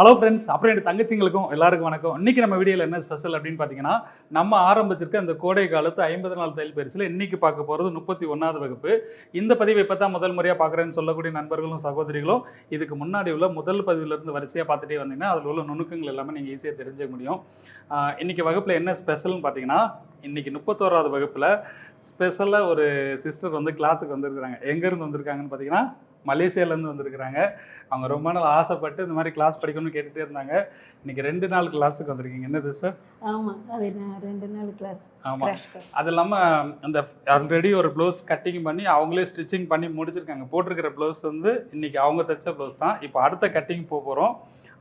Hello friends அப்புறம் என் தங்கச்சிங்களுக்கும் எல்லாருக்கும் வணக்கம். இன்னைக்கு நம்ம வீடியோவில் என்ன ஸ்பெஷல் அப்படின்னு பார்த்தீங்கன்னா நம்ம ஆரம்பிச்சிருக்க அந்த கோடை காலத்து ஐம்பது நாள் தையல் பயிற்சியில் இன்றைக்கி பார்க்க போகிறது முப்பத்தி ஒன்றாவது வகுப்பு. இந்த பதிவை இப்போ தான் முதல் முறையாக பார்க்குறேன்னு சொல்லக்கூடிய நண்பர்களும் சகோதரிகளும் இதுக்கு முன்னாடி உள்ள முதல் பதிவிலிருந்து வரிசையாக பார்த்துட்டே வந்தீங்கன்னா அதில் உள்ள நுணுக்கங்கள் எல்லாமே நீங்கள் ஈஸியாக தெரிஞ்சுக்க முடியும். இன்றைக்கி வகுப்பில் என்ன ஸ்பெஷல்னு பார்த்தீங்கன்னா இன்றைக்கி முப்பத்தோராவது வகுப்பில் ஸ்பெஷலாக ஒரு சிஸ்டர் வந்து கிளாஸுக்கு வந்திருக்கிறாங்க. எங்கேருந்து வந்திருக்காங்கன்னு பார்த்தீங்கன்னா மலேசியாலேருந்து வந்திருக்கிறாங்க. அவங்க ரொம்ப நாள் ஆசைப்பட்டு இந்த மாதிரி கிளாஸ் படிக்கணும்னு கேட்டுகிட்டே இருந்தாங்க. இன்னைக்கு ரெண்டு நாள் கிளாஸுக்கு வந்திருக்கீங்க. என்ன சிஸ்டர் ஆமாம் அது ரெண்டு நாள் கிளாஸ் ஆமாம் அது இல்லாமல் அந்த ஆல்ரெடி ஒரு ப்ளவுஸ் கட்டிங் பண்ணி அவங்களே ஸ்டிச்சிங் பண்ணி முடிச்சிருக்காங்க. போட்டிருக்கிற ப்ளவுஸ் வந்து இன்னைக்கு அவங்க தைச்ச ப்ளவுஸ் தான். இப்போ அடுத்த கட்டிங் போக போகிறோம்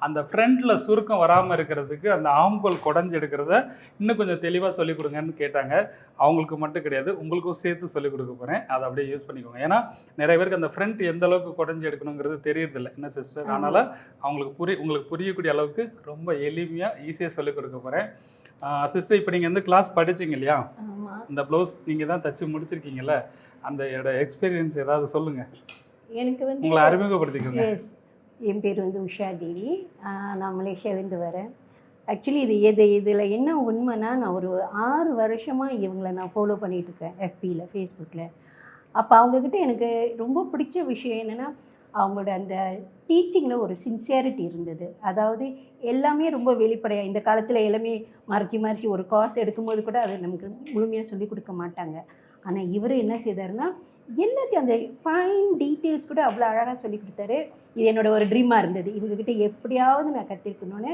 அந்த ஃப்ரண்ட்டில் சுருக்கம் வராமல் இருக்கிறதுக்கு அந்த ஆம்கோல் குடஞ்சி எடுக்கிறத இன்னும் கொஞ்சம் தெளிவாக சொல்லிக் கொடுங்கன்னு கேட்டாங்க. அவங்களுக்கு மட்டும் கிடையாது உங்களுக்கும் சேர்த்து சொல்லிக் கொடுக்க போகிறேன் அதை அப்படியே யூஸ் பண்ணிக்கோங்க. ஏன்னா நிறைய பேருக்கு அந்த ஃப்ரண்ட் எந்த அளவுக்கு குடஞ்சி எடுக்கணுங்கிறது தெரியறதில்ல. என்ன சிஸ்டர். அதனால் அவங்களுக்கு புரிய உங்களுக்கு புரியக்கூடிய அளவுக்கு ரொம்ப எளிமையாக ஈஸியாக சொல்லிக் கொடுக்க போகிறேன் சிஸ்டர் இப்போ நீங்கள் வந்து கிளாஸ் படிச்சீங்க இல்லையா? இந்த ப்ளவுஸ் நீங்கள் தான் தச்சு முடிச்சிருக்கீங்கல்ல? அந்த எக்ஸ்பீரியன்ஸ் ஏதாவது சொல்லுங்கள் எனக்கு வந்து உங்களை அறிமுகப்படுத்திக்கோங்க. என் பேர் வந்து உஷா தேவி. நான் மலேசியாவிலேருந்து வரேன். ஆக்சுவலி இது எது இதில் என்ன உண்மைன்னா நான் ஒரு ஆறு வருஷமாக இவங்களை நான் ஃபாலோ பண்ணிகிட்ருக்கேன் எஃபியில் ஃபேஸ்புக்கில் அப்போ அவங்கக்கிட்ட எனக்கு ரொம்ப பிடிச்ச விஷயம் என்னென்னா அவங்களோட அந்த டீச்சிங்கில் ஒரு சின்சியாரிட்டி இருந்தது. அதாவது எல்லாமே ரொம்ப வெளிப்படையாக இந்த காலத்தில் எல்லாமே மறைச்சி மறைச்சி ஒரு காசு எடுக்கும்போது கூட அதை நமக்கு முழுமையாக சொல்லிக் கொடுக்க மாட்டாங்க. ஆனால் இவர் என்ன செய்தாருன்னா எல்லாத்தையும் அந்த ஃபைன் டீட்டெயில்ஸ் கூட அவ்வளோ அழகாக சொல்லி கொடுத்தாரு. இது என்னோட ஒரு ட்ரீமாக இருந்தது. இவங்ககிட்ட எப்படியாவது நான் கற்றுக்கணும்னு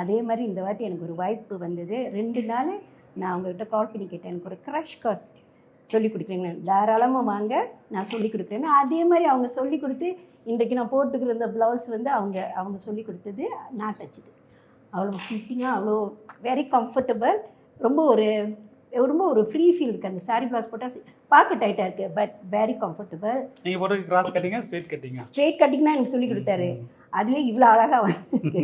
அதே மாதிரி இந்த வாட்டி எனக்கு ஒரு வாய்ப்பு வந்தது. ரெண்டு நாள் நான் அவங்ககிட்ட கால் பண்ணி கேட்டேன். எனக்கு ஒரு க்ரஷ் காஸ் சொல்லி கொடுக்குறீங்களே தாராளமாக வாங்க நான் சொல்லி கொடுக்குறேன்னு. அதே மாதிரி அவங்க சொல்லி கொடுத்து இன்றைக்கு நான் போட்டுக்கிற இந்த ப்ளவுஸ் வந்து அவங்க அவங்க சொல்லி கொடுத்தது நான் தச்சுது. அவ்வளோ ஃபிட்டிங்காக அவ்வளோ வெரி கம்ஃபர்டபுள் ரொம்ப ஒரு ரொம்ப ஒரு ஃப்ரீ ஃபீல் இருக்குது அந்த சாரி ப்ளவுஸ் போட்டால் பார்க்க டைட்டாக இருக்குது பட் வெரி கம்ஃபர்டபுள் நீங்கள் போட்டு கிராஸ் கட்டிங்க ஸ்ட்ரெயிட் கட்டிங்க. ஸ்ட்ரெயிட் கட்டிங் தான் எனக்கு சொல்லி கொடுத்தாரு. அதுவே இவ்வளோ அழகாக வந்து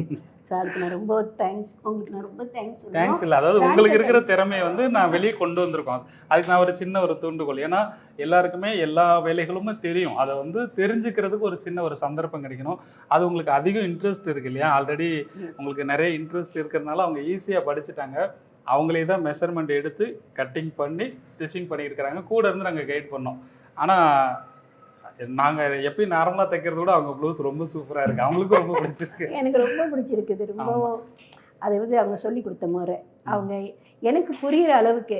ஸோ அதுக்கு நான் ரொம்ப தேங்க்ஸ் உங்களுக்கு நான் ரொம்ப தேங்க்ஸ் தேங்க்ஸ் இல்லை. அதாவது உங்களுக்கு இருக்கிற திறமையை வந்து நான் வெளியே கொண்டு வந்திருக்கோம். அதுக்கு நான் ஒரு சின்ன ஒரு தூண்டுகோல். ஏன்னா எல்லாருக்குமே எல்லா வேலைகளுமே தெரியும். அதை வந்து தெரிஞ்சுக்கிறதுக்கு ஒரு சின்ன ஒரு சந்தர்ப்பம் கிடைக்கணும். அது உங்களுக்கு அதிகம் இன்ட்ரெஸ்ட் இருக்கு இல்லையா? ஆல்ரெடி உங்களுக்கு நிறைய இன்ட்ரெஸ்ட் இருக்கிறதுனால அவங்க ஈஸியாக படிச்சுட்டாங்க. அவங்களே தான் மெஷர்மெண்ட் எடுத்து கட்டிங் பண்ணி ஸ்டிச்சிங் பண்ணியிருக்கிறாங்க. கூட இருந்து நாங்கள் கைட் பண்ணோம். ஆனால் நாங்கள் எப்பயும் நார்மலாக தைக்கிறத விட அவங்க ப்ளவுஸ் ரொம்ப சூப்பராக இருக்குது அவங்களுக்கும் ரொம்ப பிடிச்சிருக்கு. எனக்கு ரொம்ப பிடிச்சிருக்குது. ரொம்ப அதை வந்து அவங்க சொல்லி கொடுத்த முறை. அவங்க எனக்கு புரிகிற அளவுக்கு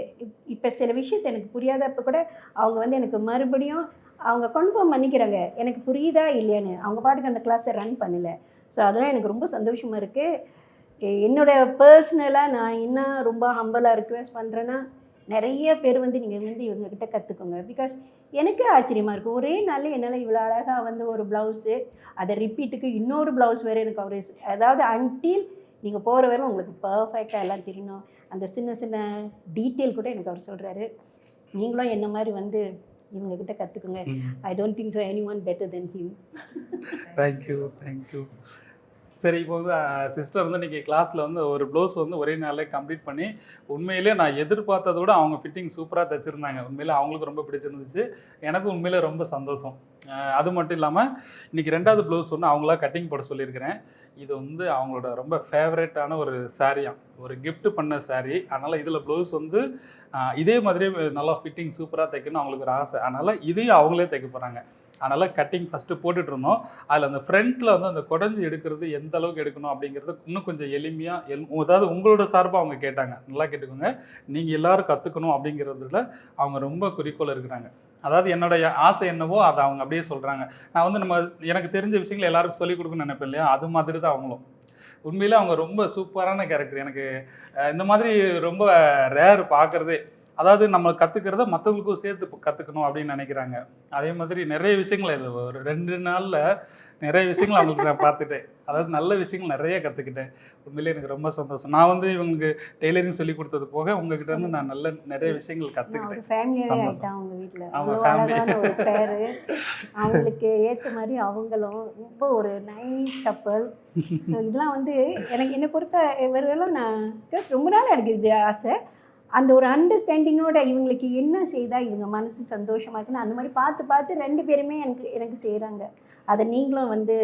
இப்போ சில விஷயத்தை எனக்கு புரியாதப்ப கூட அவங்க வந்து எனக்கு மறுபடியும் அவங்க கன்ஃபார்ம் பண்ணிக்கிறாங்க. எனக்கு புரியுதா இல்லையான்னு. அவங்க பாட்டுக்கு அந்த கிளாஸை ரன் பண்ணல. ஸோ அதெல்லாம் எனக்கு ரொம்ப சந்தோஷமாக இருக்குது என்னோட பர்சனலாக நான் என்ன ரொம்ப ஹம்பலாக ரிக்வெஸ்ட் பண்ணுறேன்னா நிறைய பேர் வந்து நீங்கள் வந்து இவங்ககிட்ட கற்றுக்கோங்க பிகாஸ் எனக்கே ஆச்சரியமாக இருக்கும் ஒரே நாளில் என்னால் இவ்வளோ அழகாக வந்து ஒரு ப்ளவுஸு அதை ரிப்பீட்டுக்கு இன்னொரு ப்ளவுஸ் வேறு எனக்கு அவர் அதாவது அன்டில் நீங்கள் போகிற வரை உங்களுக்கு பர்ஃபெக்டாக எல்லாம் தெரியணும். அந்த சின்ன சின்ன டீட்டெயில் கூட எனக்கு அவர் சொல்கிறாரு நீங்களும் என்ன மாதிரி வந்து இவங்ககிட்ட கற்றுக்குங்க I don't think so anyone better than him thank you thank you சரி இப்போ வந்து சிஸ்டர் வந்து இன்றைக்கி கிளாஸில் வந்து ஒரு ப்ளவுஸ் வந்து ஒரே நாளில் கம்ப்ளீட் பண்ணி உண்மையிலே நான் எதிர்பார்த்ததை விட அவங்க ஃபிட்டிங் சூப்பராக தைச்சிருந்தாங்க. உண்மையிலே அவங்களுக்கு ரொம்ப பிடிச்சிருந்துச்சு. எனக்கும் உண்மையிலே ரொம்ப சந்தோஷம். அது மட்டும் இல்லாமல் இன்றைக்கி ரெண்டாவது ப்ளவுஸ் ஒன்று அவங்களா கட்டிங் போட சொல்லியிருக்கிறேன். இது வந்து அவங்களோட ரொம்ப ஃபேவரேட்டான ஒரு சாரியாம் ஒரு கிஃப்ட் பண்ண saree. அதனால் இதில் ப்ளவுஸ் வந்து இதே மாதிரி நல்லா ஃபிட்டிங் சூப்பராக தைக்கணும் அவங்களுக்கு ஒரு ஆசை. அதனால் இதையும் அவங்களே தைக்க போகிறாங்க அதனால் கட்டிங் ஃபஸ்ட்டு போட்டுட்டு இருந்தோம் அதில் அந்த ஃப்ரண்ட்டில் வந்து அந்த குடஞ்சி எடுக்கிறது எந்த அளவுக்கு எடுக்கணும் அப்படிங்கிறது இன்னும் கொஞ்சம் எளிமையாக எல் அதாவது உங்களோட சார்பாக அவங்க கேட்டாங்க. நல்லா கேட்டுக்கோங்க. நீங்கள் எல்லாரும் கற்றுக்கணும் அப்படிங்கிறதுல அவங்க ரொம்ப குறிக்கோள் இருக்கிறாங்க. அதாவது என்னோட ஆசை என்னவோ அதை அவங்க அப்படியே சொல்கிறாங்க நான் வந்து நம்ம எனக்கு தெரிஞ்ச விஷயங்களை எல்லாருக்கும் சொல்லிக் கொடுக்கணும்னு நினைப்பேன் இல்லையா? அது மாதிரி தான் அவங்களும். உண்மையிலே அவங்க ரொம்ப சூப்பரான கேரக்டர் எனக்கு இந்த மாதிரி ரொம்ப ரேர் பார்க்குறதே அதாவது நம்ம கற்றுக்கிறத மற்றவங்களுக்கும் சேர்த்து கற்றுக்கணும் அப்படின்னு நினைக்கிறாங்க. அதே மாதிரி நிறைய விஷயங்கள் இது ஒரு ரெண்டு நாளில் நிறைய விஷயங்கள் அவங்களுக்கு நான் பார்த்துட்டேன். அதாவது நல்ல விஷயங்கள் நிறைய கற்றுக்கிட்டேன் உண்மையிலே எனக்கு ரொம்ப சந்தோஷம். நான் வந்து இவங்களுக்கு டெய்லரிங் சொல்லி கொடுத்தது போக உங்ககிட்ட இருந்து நான் நல்ல நிறைய விஷயங்கள் நான் கற்றுக்கிட்டேன் ஒரு அவங்க ஒரு பேர். அவங்களுக்கு ஏற்ற மாதிரி அவங்களும் ரொம்ப ஒரு நைஸ் கப்பல் ஸோ இதெல்லாம் வந்து எனக்கு என்னை பொறுத்த இவரெல்லாம் நான் because ரொம்ப நாள் எனக்கு இது ஆசை. அந்த ஒரு அண்டர்ஸ்டாண்டிங்கோட இவங்களுக்கு என்ன செய்தால் இவங்க மனசு சந்தோஷமாக இருக்குன்னு அந்த மாதிரி பார்த்து பார்த்து ரெண்டு பேருமே எனக்கு எனக்கு செய்கிறாங்க அதை நீங்களும் வந்து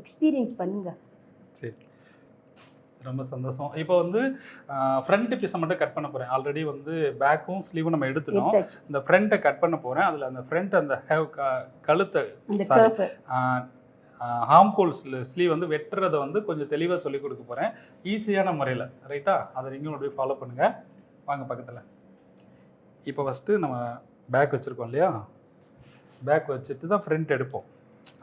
எக்ஸ்பீரியன்ஸ் பண்ணுங்க. சரி. ரொம்ப சந்தோஷம். இப்போ வந்து ஃப்ரண்ட் பீஸை மட்டும் கட் பண்ண போகிறேன் ஆல்ரெடி வந்து பேக்கும் ஸ்லீவும் நம்ம எடுத்துட்டோம். இந்த ஃப்ரண்ட்டை கட் பண்ண போகிறேன் அதில் அந்த ஃப்ரண்ட் அந்த ஹேவ் கழுத்தை ஹார்ம்கோல் ஸ்லீவ் வந்து வெட்டுறதை வந்து கொஞ்சம் தெளிவாக சொல்லி கொடுக்க போகிறேன் ஈஸியான முறையில். ரைட்டா அதை நீங்களும் அப்படியே ஃபாலோ பண்ணுங்கள் வாங்க பக்கத்தில். இப்போ ஃபஸ்ட்டு நம்ம பேக் வச்சுருக்கோம் இல்லையா? பேக் வச்சுட்டு தான் ஃப்ரண்ட் எடுப்போம்.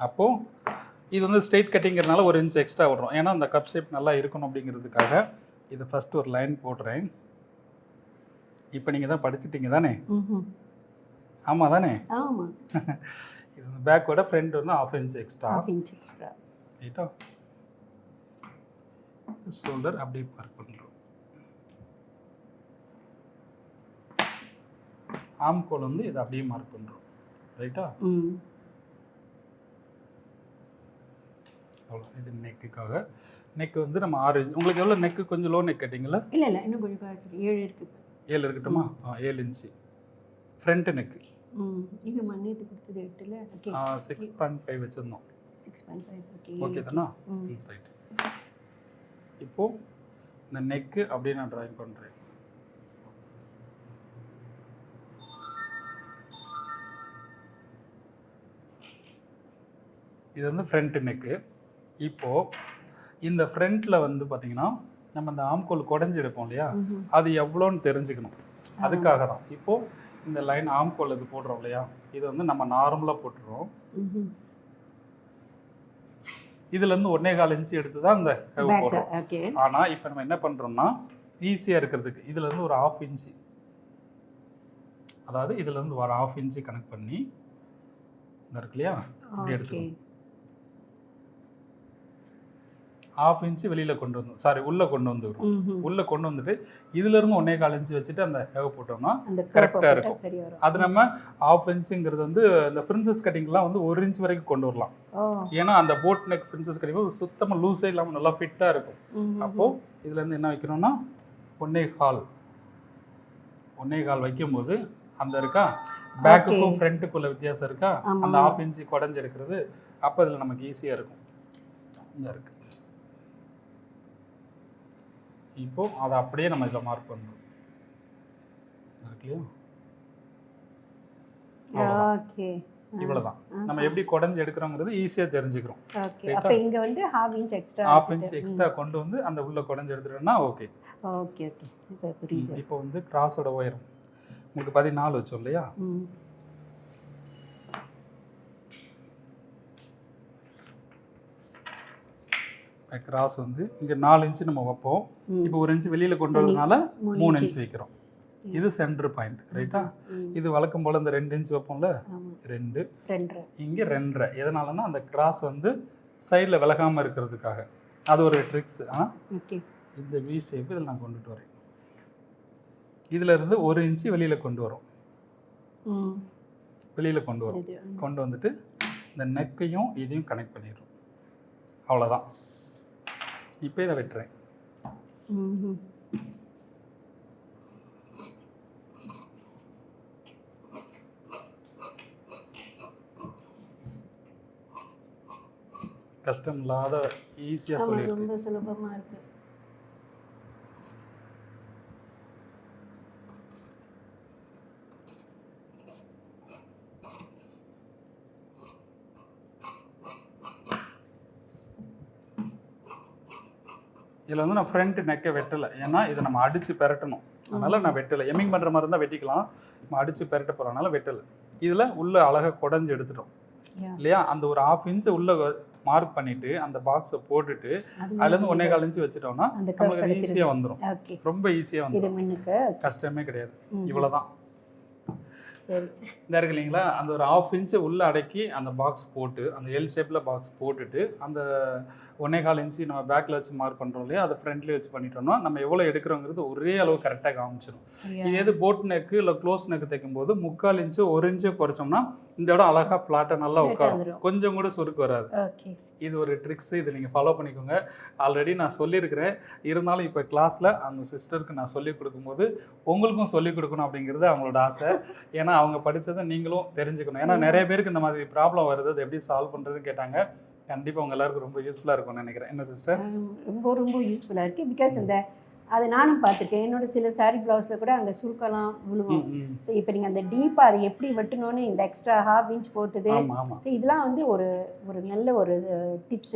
அப்போது இது வந்து ஸ்ட்ரெயிட் கட்டிங்கிறனால ஒரு இன்ச் எக்ஸ்ட்ரா விடுறோம். ஏன்னா அந்த கப் ஷேப் நல்லா இருக்கணும் அப்படிங்கிறதுக்காக இது ஃபஸ்ட்டு ஒரு லைன் போடுறேன். இப்போ நீங்கள் தான் படிச்சிட்டீங்க தானே. ஆமாம் தானே? இது பேக்கோட ஃப்ரண்ட் வந்து half inch extra half inch extra ரைட்டா ஷோல்டர் அப்படியே மார்க் பண்ணுறோம் ஆம் கோல் வந்து இதை அப்படியே மார்க் பண்ணுறோம் ரைட்டா அவ்வளோ இது நெக்குக்காக நெக் வந்து நம்ம ஆறு. உங்களுக்கு எவ்வளோ நெக்கு கொஞ்சம் லோ நெக் கட்டிங்களா இல்லை இல்லை. இன்னும் கொஞ்சம் ஏழு இருக்கு. ஏழு இருக்கட்டுமா? ஆ ஏழு இன்ச்சு ஃப்ரண்ட் நெக்கு இது மண்ணியத்து கொடுத்தது எட்டுல? ஓகே. சிக்ஸ் பாயிண்ட் ஃபைவ் வச்சுருந்தோம். Six point five okay. Okay தானே? ரைட் இப்போது இந்த நெக்கு அப்படியே நான் ட்ராயிங் பண்ணுறேன் இது வந்து ஃப்ரண்ட் நெக்கு இப்போது இந்த ஃப்ரண்ட்டில் வந்து பார்த்தீங்கன்னா நம்ம இந்த ஆம்கோல் குடஞ்சி எடுப்போம் இல்லையா. அது எவ்வளோன்னு தெரிஞ்சுக்கணும். அதுக்காக தான் இப்போது இந்த லைன் ஆம்கோல் இது போடுறோம் இல்லையா? இது வந்து நம்ம நார்மலாக போட்டுருவோம். இதுலேருந்து ஒன்னே கால் இன்ச்சு எடுத்து தான் இந்த ஹெவ் போடுறோம். ஆனால் இப்போ நம்ம என்ன பண்ணுறோம்னா ஈஸியாக இருக்கிறதுக்கு இதுலேருந்து ஒரு ஆஃப் இன்ச்சு அதாவது இதுலேருந்து ஒரு ஆஃப் இன்ச்சு கனெக்ட் பண்ணி இந்த இருக்கு இல்லையா? இப்படி ஓகே எடுத்துக்கணும். ஆஃப் இன்ச்சு வெளியில் கொண்டு வந்து சாரி உள்ளே கொண்டு வந்துடும். உள்ளே கொண்டு வந்துட்டு இதுலேருந்து ஒன்னே கால் இன்ச்சு வச்சுட்டு அந்த ஹேவ் போட்டோம்னா கரெக்டாக இருக்கும். அது நம்ம ஆஃப் இன்ச்சுங்கிறது வந்து இந்த பிரின்சஸ் கட்டிங்லாம் வந்து ஒரு இன்ச் வரைக்கும் கொண்டு வரலாம். ஏன்னா அந்த போட் நெக் பிரின்சஸ் கட்டிங் சுத்தமாக லூஸே இல்லாமல் நல்லா ஃபிட்டாக இருக்கும். அப்போது இதுலேருந்து என்ன வைக்கணும்னா ஒன்னே கால். ஒன்னே கால் வைக்கும்போது அந்த இருக்கா பேக்குக்கும் ஃப்ரண்ட்டுக்குள்ள வித்தியாசம் இருக்கா. அந்த ஆஃப் இன்ச்சு குடஞ்சி எடுக்கிறது அப்போ இதில் நமக்கு ஈஸியாக இருக்கும். இந்த இருக்கு. இப்போ அதை அப்படியே நம்ம இதில் மார்க் பண்ணணும். ஓகே இவ்வளவுதான். நம்ம எப்படி குடஞ்சி எடுக்கிறோங்கிறது ஈஸியாக தெரிஞ்சுக்கிறோம். அப்போ இங்க வந்து half inch extra half inch extra கொண்டு வந்து அந்த உள்ள குடஞ்சி எடுத்துட்டோம்னா ஓகே ஓகே ஓகே இப்போ வந்து கிராஸோட உயரம். உங்களுக்கு பதினாலு வச்சோம் இல்லையா? ம் கிராஸ் வந்து இங்கே நாலு இன்ச்சு நம்ம வைப்போம். இப்போ ஒரு இன்ச்சு வெளியில் கொண்டு வரதுனால மூணு மூணு inch. இன்ச் வைக்கிறோம் இது சென்டர் பாயிண்ட் ரைட்டா. இது வழக்கம் போல் இந்த ரெண்டு இன்ச் வைப்போம்ல? ரெண்டு. இங்கே ரெண்டரை. எதனாலன்னா அந்த கிராஸ் வந்து சைடில் விலகாமல் இருக்கிறதுக்காக. அது ஒரு ட்ரிக்ஸ் ஆ? இந்த வி ஷேப் இதில் நான் கொண்டுட்டு வரேன். இதுல இருந்து ஒரு இன்ச்சு வெளியில் கொண்டு வரும். வெளியில் கொண்டு வரும். கொண்டு வந்துட்டு இந்த நெக்கையும் இதையும் கனெக்ட் பண்ணிடுறோம் அவ்வளோதான் இப்போ இதை வெட்டுறேன். கஷ்டம் இல்லாத ஈஸியாக சொல்லியிருக்கு. ரொம்ப சுலபமா இருக்கு. இதில் வந்து நான் ஃப்ரண்ட் நெக்கை வெட்டலை. ஏன்னா இதை நம்ம அடித்து பெரட்டணும். அதனால் நான் வெட்டலை. எம்மிங் பண்ணுற மாதிரி இருந்தால் வெட்டிக்கலாம். நம்ம அடித்து பெரட்ட போகிறனால வெட்டலை. இதில் உள்ள அழகாக குடஞ்சி எடுத்துட்டோம். இல்லையா? அந்த ஒரு ஆஃப் இன்ச்சு உள்ள மார்க் பண்ணிட்டு அந்த பாக்ஸை போட்டுட்டு அது அதுலேருந்து ஒன்னே கால் இன்ச்சு வச்சுட்டோம்னா நம்மளுக்கு. ஈஸியாக வந்துடும் ரொம்ப ஈஸியாக வந்துடும் கஷ்டமே கிடையாது. இவ்வளோதான் இந்த இருக்கு இல்லைங்களா? அந்த ஒரு ஆஃப் இன்ச்சு உள்ள அடக்கி அந்த பாக்ஸ் போட்டு அந்த எல் ஷேப்பில் பாக்ஸ் போட்டுட்டு அந்த ஒன்னே கால் இன்ச்சு நம்ம பேக்கில் வச்சு மார்க் பண்ணுறோம் இல்லையா? அதை ஃப்ரண்ட்லேயே வச்சு பண்ணிட்டோம்னா நம்ம எவ்வளோ எடுக்கிறோங்கிறது ஒரே அளவு கரெக்டாக காமிச்சிடும்? இது எது போட் நெக்கு இல்லை க்ளோஸ் நெக்கு தைக்கும் போது முக்கால் இன்ச்சு ஒரு இன்ச்சு குறைச்சோம்னா இந்த இடம் அழகாக ஃப்ளாட்டாக நல்லா உட்காரும். கொஞ்சம் கூட சுருக்கு வராது. இது ஒரு ட்ரிக்ஸ் இதை நீங்கள் ஃபாலோ பண்ணிக்கோங்க. ஆல்ரெடி நான் சொல்லியிருக்கிறேன். இருந்தாலும் இப்போ கிளாஸில் அவங்க சிஸ்டருக்கு நான் சொல்லிக் கொடுக்கும்போது உங்களுக்கும் சொல்லிக் கொடுக்கணும் அப்படிங்கிறது அவங்களோட ஆசை. ஏன்னா அவங்க படித்ததை நீங்களும் தெரிஞ்சுக்கணும். ஏன்னா நிறைய பேருக்கு இந்த மாதிரி ப்ராப்ளம் வருது. அதை எப்படி சால்வ் பண்ணுறதுன்னு கேட்டாங்க. கண்டிப்பாக உங்க எல்லாருக்கும் ரொம்ப யூஸ்ஃபுல்லாக இருக்கும்னு நினைக்கிறேன். என்ன சிஸ்டர் ரொம்ப ரொம்ப யூஸ்ஃபுல்லாக இருக்குது பிகாஸ் இந்த அதை நானும் பார்த்துருக்கேன். என்னோட சில சாரி ப்ளவுஸில் கூட அங்கே சுருக்கலாம் விழுவும் ஸோ இப்போ நீங்கள் அந்த டீப்பாக அதை எப்படி வெட்டணும்னு இந்த எக்ஸ்ட்ரா ஹாஃப் இன்ச் போட்டது ஸோ இதெல்லாம் வந்து ஒரு ஒரு நல்ல ஒரு டிப்ஸ்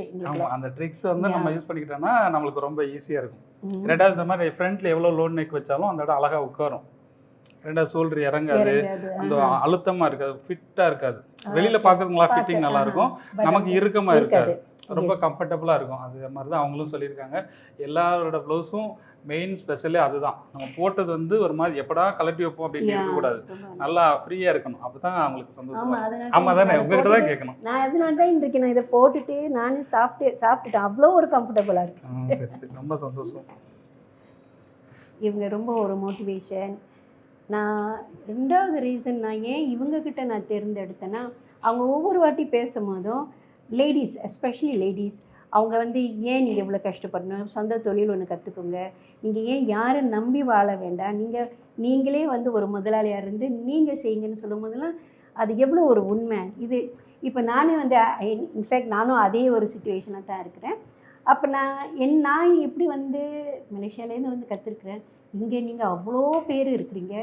அந்த ட்ரிக்ஸ் வந்து நம்ம யூஸ் பண்ணிக்கிட்டோம்னா நம்மளுக்கு ரொம்ப ஈஸியாக இருக்கும். ரெண்டாவது இந்த மாதிரி ஃப்ரண்ட்ல எவ்வளோ லோன் நெக் வச்சாலும் அந்த இடம் அழகா உட்காரும். ரெண்டாவது சோல்டர் இறங்காது. அந்த. அழுத்தமா இருக்காது ஃபிட்டா இருக்காது. வெளியில பாக்குறதுங்களா ஃபிட்டிங் நல்லா இருக்கும். நமக்கு இறுக்கமா இருக்காது. ரொம்ப Yes. கம்ஃபர்டபுளா இருக்கும். அது மாதிரி தான் அவங்களும் சொல்லியிருக்காங்க. எல்லாரோட ப்ளவுஸும் மெயின் ஸ்பெஷலே அதுதான். நம்ம போட்டது வந்து ஒரு மாதிரி எப்படா கலட்டி வைப்போம் அப்படின்னு. இருக்கக்கூடாது. நல்லா ஃப்ரீயா இருக்கணும். அப்பதான் அவங்களுக்கு சந்தோஷமா இருக்கும். அதனால ஆமா தானே நான் உங்ககிட்ட தான் கேட்கணும். நான் அதனால தான் இன்றைக்கு நான் இதை போட்டுட்டு நானும் சாப்பிட்டு சாப்பிட்டுட்டேன். அவ்வளோ ஒரு கம்ஃபர்டபுளாக இருக்கு. சரி சரி. ரொம்ப சந்தோஷம். இவங்க ரொம்ப ஒரு மோட்டிவேஷன் நான் ரெண்டாவது ரீசன் நான் ஏன் இவங்கக்கிட்ட நான் தேர்ந்தெடுத்தேன்னா அவங்க ஒவ்வொரு வாட்டி பேசும்போதும் லேடிஸ் எஸ்பெஷலி லேடிஸ் அவங்க வந்து ஏன் நீங்கள் இவ்வளோ கஷ்டப்படணும்? சொந்த தொழில் ஒன்று கற்றுக்குங்க நீங்கள் ஏன் யாரை நம்பி வாழ வேண்டாம்? நீங்கள் நீங்களே வந்து ஒரு முதலாளியாக இருந்து நீங்கள் செய்யுங்கன்னு சொல்லும் போதெல்லாம் அது எவ்வளோ ஒரு உண்மை. இது இப்போ நானே வந்து இன்ஃபேக்ட் நானும் அதே ஒரு சுச்சுவேஷனாக தான் இருக்கிறேன். அப்போ நான் என் நான் எப்படி வந்து மலேசியாலேருந்து வந்து கற்றுருக்குறேன் இங்கே நீங்கள் அவ்வளோ பேர் இருக்கிறீங்க.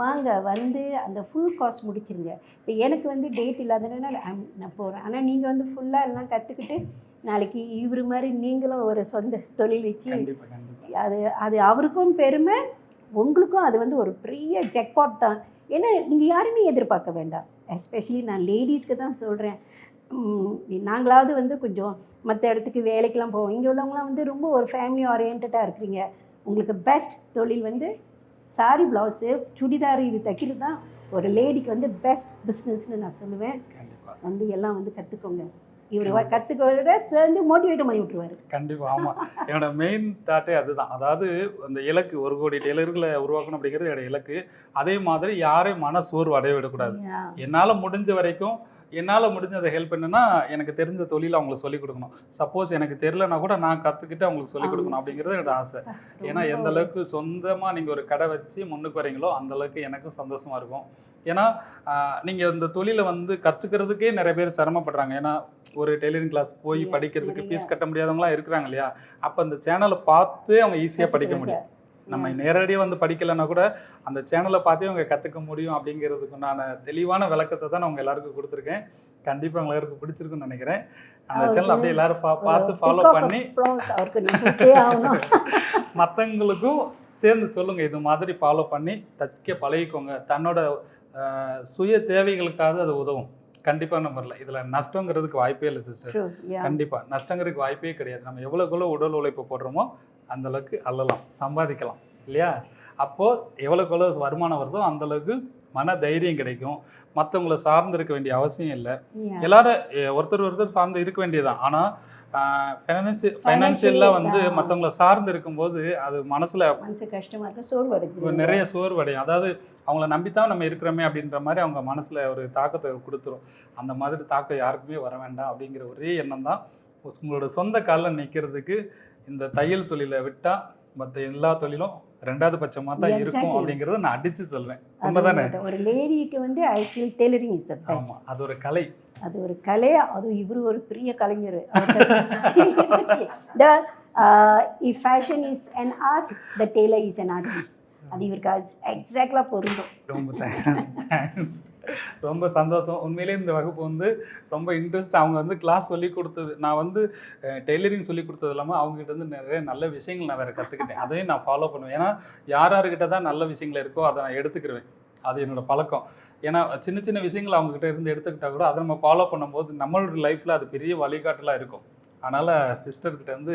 வாங்க வந்து அந்த ஃபுல் காஸ்ட் முடிச்சிருங்க. இப்போ எனக்கு வந்து டேட் இல்லாதனால நான் போகிறேன் ஆனால் நீங்கள் வந்து ஃபுல்லாக எல்லாம் கற்றுக்கிட்டு நாளைக்கு இவர் மாதிரி நீங்களும் ஒரு சொந்த தொழில் வச்சு அது அது அவருக்கும் பெருமை உங்களுக்கும் அது வந்து ஒரு பெரிய ஜெக்பாட் தான். ஏன்னா நீங்கள் யாருமே எதிர்பார்க்க வேண்டாம். எஸ்பெஷலி நான் லேடிஸ்க்கு தான் சொல்கிறேன் நாங்களாவது வந்து கொஞ்சம் மற்ற இடத்துக்கு வேலைக்கெல்லாம் போவோம். இங்கே உள்ளவங்களாம் வந்து ரொம்ப ஒரு ஃபேமிலி ஓரியன்டாக இருக்கிறீங்க. உங்களுக்கு பெஸ்ட் தொழில் வந்து சாரி ப்ளவுஸு சுடிதார் இது தைக்கிறது தான் ஒரு லேடிக்கு வந்து பெஸ்ட் பிஸ்னஸ்னு நான் சொல்லுவேன். வந்து எல்லாம் வந்து கற்றுக்கோங்க இவர் கற்றுக்கிறத சேர்ந்து மோட்டிவேட் பண்ணி விட்ருவாரு கண்டிப்பா ஆமா. என்னோட மெயின் தாட்டே அதுதான். அதாவது அந்த இலக்கு ஒரு கோடி டெய்லர்களை உருவாக்கணும் அப்படிங்கிறது என்னோட இலக்கு. அதே மாதிரி யாரையும் மன சோர்வு அடைய விடக்கூடாது. என்னால் முடிஞ்ச வரைக்கும் என்னால் முடிஞ்சதை ஹெல்ப் என்னன்னா எனக்கு தெரிஞ்ச தொழில் அவங்களுக்கு சொல்லிக் கொடுக்கணும். சப்போஸ் எனக்கு தெரியலனா கூட நான் கற்றுக்கிட்டு அவங்களுக்கு சொல்லிக் கொடுக்கணும் அப்படிங்கிறது என்னோட ஆசை. ஏன்னா எந்த அளவுக்கு சொந்தமாக நீங்கள் ஒரு கடை வச்சு முன்னுக்கு வரீங்களோ அந்த அளவுக்கு எனக்கும் சந்தோஷமா இருக்கும். ஏன்னா நீங்கள் இந்த தொழிலை வந்து கற்றுக்கிறதுக்கே நிறைய பேர் சிரமப்படுறாங்க. ஏன்னா ஒரு டெய்லரிங் கிளாஸ் போய் படிக்கிறதுக்கு. ஃபீஸ் கட்ட முடியாதவங்களாம் இருக்கிறாங்க இல்லையா? அப்போ அந்த சேனலை பார்த்து அவங்க ஈஸியாக படிக்க முடியும். நம்ம நேரடியாக வந்து படிக்கலைன்னா கூட அந்த சேனலை பார்த்தே அவங்க கற்றுக்க முடியும் அப்படிங்கிறதுக்குண்டான தெளிவான விளக்கத்தை தான் நான் உங்க எல்லாருக்கும் கொடுத்துருக்கேன். கண்டிப்பாக உங்க எல்லாருக்கும் பிடிச்சிருக்குன்னு நினைக்கிறேன். அந்த சேனல் அப்படியே எல்லாரும் பார்த்து ஃபாலோ பண்ணி நான் மற்றவங்களுக்கும் சேர்ந்து சொல்லுங்க. இது மாதிரி ஃபாலோ பண்ணி தைக்க பழகிக்கோங்க. தன்னோட சுய தேவைகளுக்காக அது உதவும். கண்டிப்பான முறையில் இதில் நஷ்டங்கிறதுக்கு வாய்ப்பே இல்லை சிஸ்டர் True, yeah. கண்டிப்பா. நஷ்டங்கிறதுக்கு வாய்ப்பே கிடையாது. நம்ம எவ்வளோக்குள்ள உடல் உழைப்பு போடுறோமோ அந்த அளவுக்கு அள்ளலாம் சம்பாதிக்கலாம் இல்லையா? அப்போ எவ்வளோக்குள்ள வருமானம் வருதோ அந்த அளவுக்கு மன தைரியம் கிடைக்கும். மற்றவங்களை சார்ந்து இருக்க வேண்டிய அவசியம் இல்லை. எல்லாரும் ஒருத்தர் ஒருத்தர் சார்ந்து இருக்க வேண்டியதுதான். ஆனா ஃபைனான்சி ஃபைனான்சியலாக வந்து மற்றவங்கள சார்ந்து இருக்கும்போது அது மனசுல மனசு நிறைய சோர்வடையும். அதாவது அவங்கள நம்பித்தான் நம்ம இருக்கிறோமே அப்படின்ற மாதிரி அவங்க மனசுல ஒரு தாக்கத்தை கொடுத்துரும். அந்த மாதிரி தாக்கம் யாருக்குமே வர வேண்டாம் அப்படிங்கிற ஒரே எண்ணம் தான். உங்களோட சொந்த காலில் நிற்கிறதுக்கு இந்த தையல் தொழிலை விட்டா மற்ற எல்லா தொழிலும் ரெண்டாவது பட்சமா தான் இருக்கும். அப்படிங்கறத நான் அடிச்சு அது உண்மைதானே. ஒரு லேடிக்கு வந்து I feel tailoring is the ஆமா பெஸ்ட் அது ஒரு கலை. அது ஒரு கலை அது இவரு ஒரு பெரிய கலைஞர். Fashion is an art the tailor is an artist அது இவருக்கு எக்ஸாக்டாக பொருந்தும். ரொம்ப ரொம்ப சந்தோஷம். உண்மையிலே இந்த வகுப்பு வந்து ரொம்ப இன்ட்ரெஸ்ட் அவங்க வந்து கிளாஸ் சொல்லி கொடுத்தது. நான் வந்து டெய்லரிங் சொல்லி கொடுத்தது இல்லாமல் அவங்ககிட்ட வந்து நிறைய நல்ல விஷயங்கள் நான் வேறு கற்றுக்கிட்டேன் அதையும் நான் ஃபாலோ பண்ணுவேன். ஏன்னா யார் யாருக்கிட்ட தான் நல்ல விஷயங்கள் இருக்கோ அதை நான் எடுத்துக்கிடுவேன் அது என்னோடய பழக்கம். ஏன்னா சின்ன சின்ன விஷயங்கள் அவங்ககிட்ட இருந்து எடுத்துக்கிட்டால் கூட அதை நம்ம ஃபாலோ பண்ணும்போது நம்மளோட லைஃப்பில் அது பெரிய வழிகாட்டலாக இருக்கும். அதனால் சிஸ்டர்கிட்ட வந்து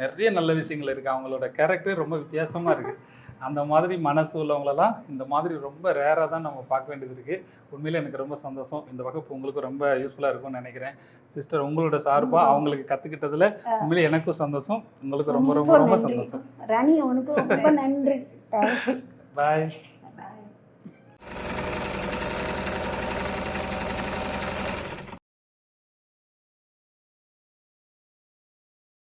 நிறைய நல்ல விஷயங்கள் இருக்குது அவங்களோட கேரக்டர் ரொம்ப வித்தியாசமாக இருக்குது அந்த மாதிரி மனசு உள்ளவங்களெல்லாம் இந்த மாதிரி ரொம்ப ரேராக தான் நம்ம பார்க்க வேண்டியது இருக்குது உண்மையிலே எனக்கு ரொம்ப சந்தோஷம். இந்த வகுப்பு உங்களுக்கு ரொம்ப யூஸ்ஃபுல்லாக இருக்கும்னு நினைக்கிறேன். சிஸ்டர் உங்களோட சார்பாக அவங்களுக்கு கற்றுக்கிட்டதுல உண்மையிலே எனக்கும் சந்தோஷம். உங்களுக்கு ரொம்ப ரொம்ப ரொம்ப. சந்தோஷம். ராணி உனக்கும் ரொம்ப நன்றி. பாய்